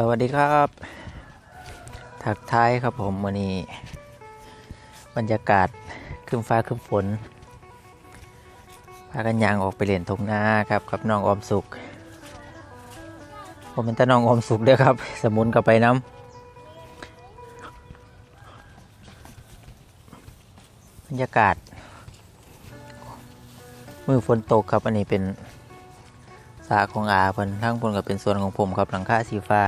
สวัสดีครับ ถักท้ายครับผมวันนี้ บรรยากาศครึ้มฟ้าครึ้มฝน พากันยางออกไปเล่นทงนาครับกับน้องอมสุข ผมเป็นตาน้องอมสุขด้อครับ สมุนกับไปน้ำบรรยากาศ มือฝนตกครับอันนี้เป็น สาของอาเพิ่นทั้งบนกับเป็นส่วนของผมครับหลังคาสีฟ้า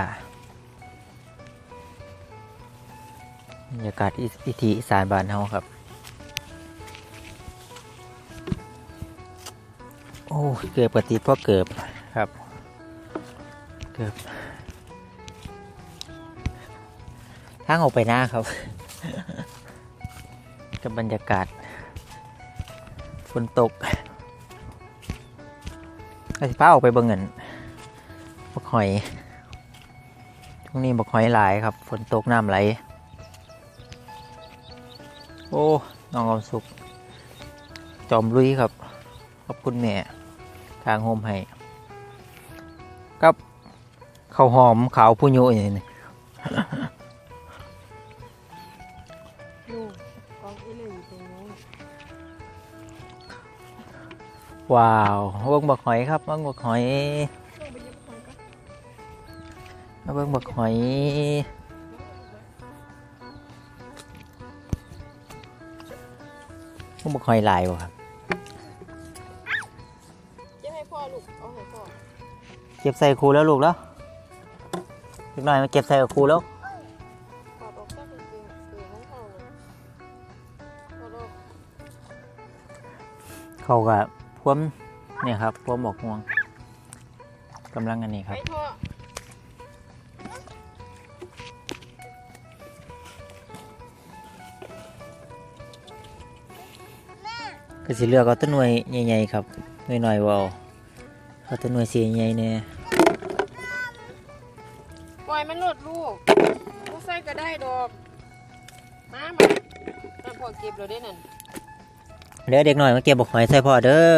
บรรยากาศอิอิทีสานบ้านเฮาครับ โอ้เกือบปฏิดพราะเกือบครับ เกือบทางออกไปหน้าครับ กับบรรยากาศฝนตก อาสิพ้าออกไปเบิ่งเงินบักหอยช่วงนี้บักหอยหลายครับ ฝนตกน้ำไหล โอ้น้องอมสุกจอมลุยครับ ขอบคุณแม่ทางโฮมให้กับข้าวหอมขาวผู้โยอย่างนี้นู่ ว้าวเบิ้งบักหอยครับเบิ้งบักหอยเบิ้งบักหอยเบิ้งบักหอยลายบ่ครับเก็บให้พ่อลูกเอาให้พ่อเก็บใส่ครูแล้วลูกแล้วอีกหน่อยมาเก็บใส่กับครูแล้วเขากเขากับ พวมเนี่ยครับพวมบอกม่วงกำลังอันนี้คไปรับพ่อก็สิเลือกเอาต้นหน่วยใหญ่ๆครับหน่วยหน่อยๆว่าเอาเอาต้นหน่วยสีใหญ่ๆเนี่ยปล่อยมันหลดลูกลูกใส่ก็ได้ดอก มามาแต่พ่อเก็บเราได้นั่น เดี๋ยวเด็กหน่อยมาเก็บบอกหอยใส่พ่อเด้อ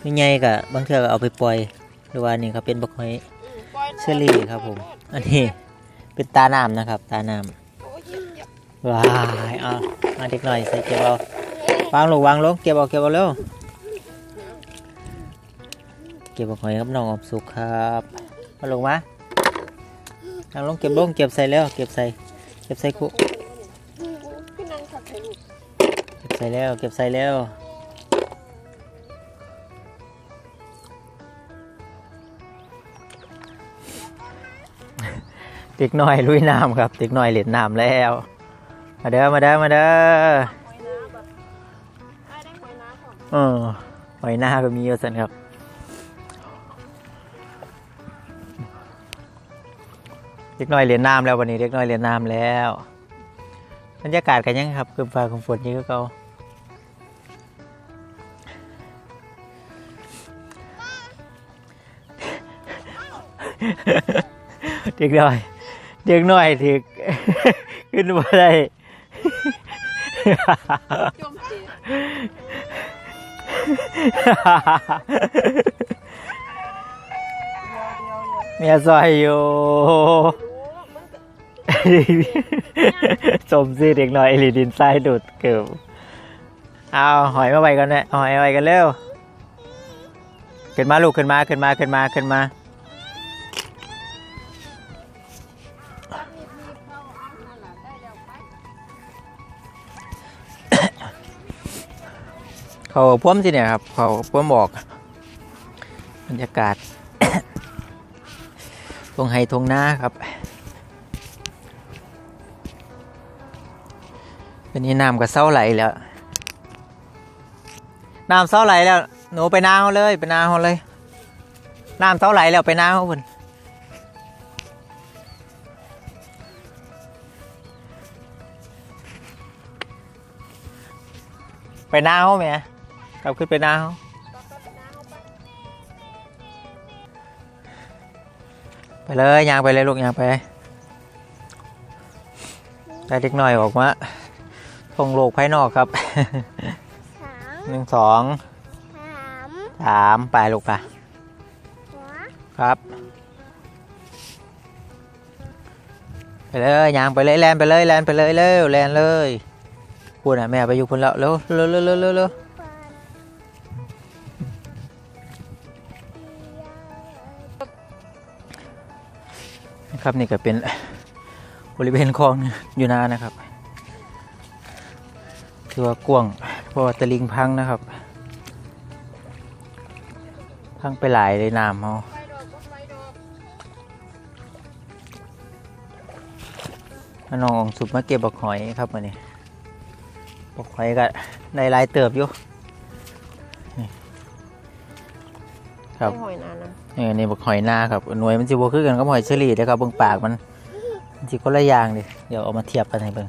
ไม่ใหญ่กะบางเทื่อก็เอาไปปล่อยหรือว่านี่ครับเป็นบอกหอยเชอรี่ครับผม อันนี้เป็นตาน้ำนะครับ ตาน้ำว้ายเอามาเด็กหน่อยใส่เก็บเอาวางลงวางลงเก็บเอาเก็บเอาเร็วเก็บบอกหอยกับน้องออมสุขครับมาลงมานั่งลงเก็บลงเก็บใส่แล้วเก็บใส่เก็บใส่คุ เก็บใส่แล้วเก็บใส่แล้วเด็กน้อยลุยน้ำครับเด็กน้อยเล่นน้ำแล้ว มาเด้อมาเด้อมาเด้อหอยน้ำแบบได้ได้หอยน้ำก่อนเออหอยหน้าก็มีเยอะสันครับเด็กน้อยเล่นน้ำแล้ววันนี้เด็กน้อยเล่นน้ำแล้ว บรรยากาศกันยังครับคือฟ้าคือฝนนี่ก็เก่าเด็กน้อยเด็กน้อยถึกขึ้นมาได้จมตีเดี๋ยวเดี๋ยวเดี๋ยวเมียซอยอยู่โอ้มันก็ สมซื่อเด็กน้อยเอลิดินทรายดูดเกือบเอาหอยมาไว้กันเลยเอาหอยไว้กันเร็วขึ้นมาลูกขึ้นมาขึ้นมาขึ้นมาขึ้นมา เขาพ่วมสิเนี่ยครับ เขาพ่วมบอกบรรยากาศ ทงไฮทงหน้าครับ เป็นนี้น้ำก็เศร้าไหลแล้วน้ำเศร้าไหลแล้ว หนูไปนาเขาเลย ไปนาเขาเลยน้ำเศร้าไหลแล้วไปนาเขาพิ่นไปนาเขาไหมกลับขึ้นไปนาเขาไปเลยยางไปเลยลูกยางไปได้เด็กหน่อยออกมา ท่องโลกภายนอกครับสามหนึ่งสองสามสามไปลูกไปหัวครับ ไปเลยยางไปเลยแลนไปเลยแลนไปเลยเร็วแลนเลยพูดน่ะแม่ไปอยู่พุ่นแล้วเร็วเร็วเร็วเร็วเร็วเร็วฟันนะครับนี่ก็เป็นบริเวณคลองอยู่นานะครับ คือว่ากว้างเพราะว่าตะลิงพังนะครับ พังไปหลายเลยน้ำเขาไฟดอกก็ไฟดอกน้องอองสุดมาเก็บบักหอยครับมานี่บักหอยก็ได้หลายเติบอยู่นี่ครับไม่หอยนานนะนี่นี่บักหอยนาครับหน่วยมันจะบวคือกันกับหอยเชอรี่เด้อครับเบิ่งปากมันมันสิคนละอย่างดิเดี๋ยวเอามาเทียบกันให้เบิ่ง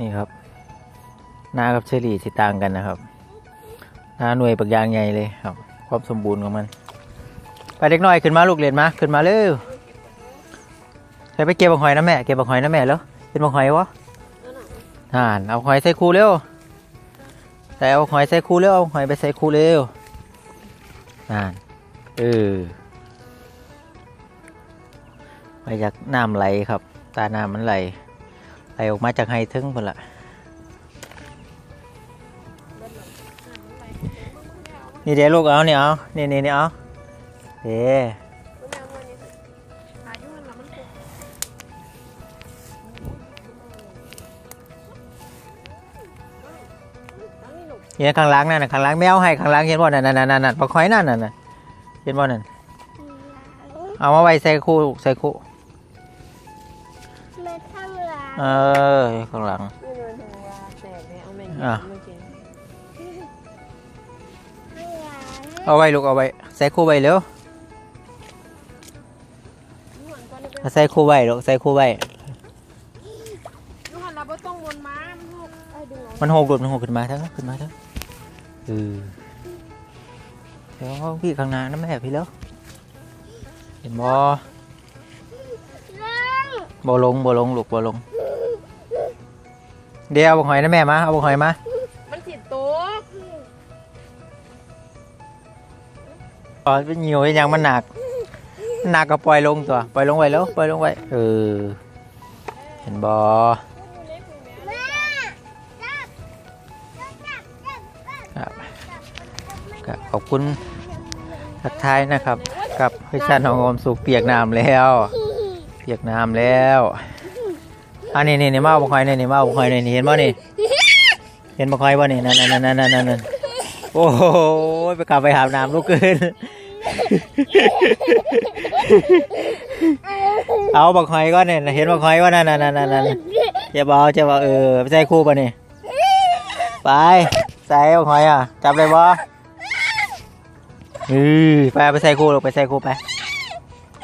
นี่ครับ นากับเชอรี่สิต่างกันนะครับ นาหน่วยปักยางใหญ่เลยครับ ความสมบูรณ์ของมัน ไปเด็กน้อยขึ้นมาลูกเรียนมาขึ้นมาเร็วใครไปเก็บบักหอยนะแม่เก็บบักหอยนะแม่แล้วเป็นบักหอยวะอ่านเอาหอยใส่คูเร็วใส่เอาหอยใส่คูเร็วเอาหอยไปใส่คูเร็วนั่นเออมาจากน้ำไหลครับ ตาน้ำมันไหล ลออกมาจากไฮทึงพุ่นละนี่เดี๋ยวลูกเอาเนี่ยเอานี่นี่นี่เอาเดี๋ยวมันยังวันนี้อายุมันละมันถูกอันนี้ลูกเห็นข้างหล่างนั่นน่ะข้างหล่างแมวให้ข้างหล่างเห็นบ่นั่นนั่นนั่นนั่นนั่นปลาหอยนั่นนั่น่ะเห็นบ่นั่นเอามาไว้ใส่คู่ใส่คู่ ม็ดข้างหลังเออข้างหลังนี่เลยถึงว่าแตกเนี่ยเอาแม่งอะ เมื่อกี้ข้างหลังเอาไว้ลูกเอาไว้ใส่คู่ไว้เร็วยูหันก่อนนี่เป็นเอาใส่คู่ไว้ลูกใส่คู่ไว้ยูหันเราไม่ต้องวนม้ามันลูกไอ้ดึงเอามันหกหลุดมันหกขึ้นมาทั้งขึ้นมาทั้งเออเดี๋ยวพี่ข้างหน้านะแม่พี่แล้วเห็นบ่เรื่อง บ่ลงบ่ลงลูกบ่ลง เดี๋ยวเอาบักหอยนะแม่มาเอาบักหอยมามันสิโตกอ๋อเป็นเหนียวเป็นหยังมันหนักมันหนักก็ปล่อยลงตัวปล่อยลงไว้แล้วปล่อยลงไว้เออเห็นบ่แม่จับจับจับจับจับครับก็ขอบคุณทักทายนะครับ กับพี่ชาติน้องอมสุขเปียกน้ำแล้วเปียกน้ำแล้วอันนี้นี่นี่มาบักหอยนี่นี่มาบักหอยนี่นี่เห็นบ่นี่เห็นบักหอยบ่นี่นั่นนั่นนั่นนั่นนั่นโอ้โหไปกลับไปหาบน้ำลูกเกินเอาบักหอยก่อนเนี่ยเห็นบักหอยว่านั่นนั่นนั่นนั่นนั่นจะบอกจะบอกเออไปใส่คู่ป่ะนี่ไปใส่บักหอยอะจับเลยบ่เออไปเอไปใส่คู่ลงไปใส่คู่ไป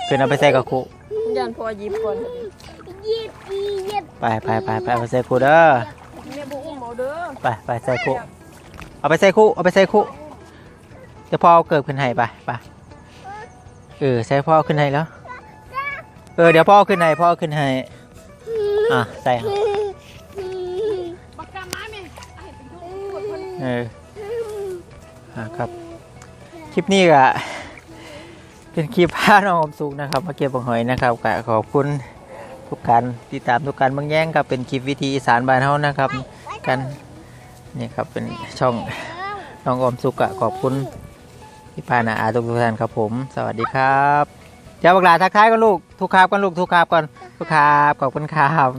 ขึ้นเอาไปใส่กับคู่ ยันพอยิบก่อนหยิบหยิบไปไปไปไปเอาไปใส่คู่เด้อแม่บุ้มเอาเด้อไปไปใส่คู่เอาไปใส่คู่เอาไปใส่คู่เดี๋ยวพ่อเอาเกิดขึ้นให้ไปไปเออใส่พ่อขึ้นให้แล้วเออเดี๋ยวพ่อขึ้นให้พ่อขึ้นให้อะใส่ปากกาไม้แม่ไอ้เป็นทุกคนคนเอออะครับคลิปนี้ก็ เป็นคลิปพาน้องอมสุกนะครับมาเก็บบังหอยนะครับก็ขอบคุณทุกการติดตามทุกการบางแย่งครับเป็นคลิปวิธีอีสานบ้านเฮานะครับ กันนี่ครับเป็นช่องน้องอมสุกอะขอบคุณที่พานาอาทุกท่านครับผม สวัสดีครับเจ้าบักหลาทักทายกันลูกทุกครับกันลูกทุกครับก่อนทุกครับขอบคุณครับ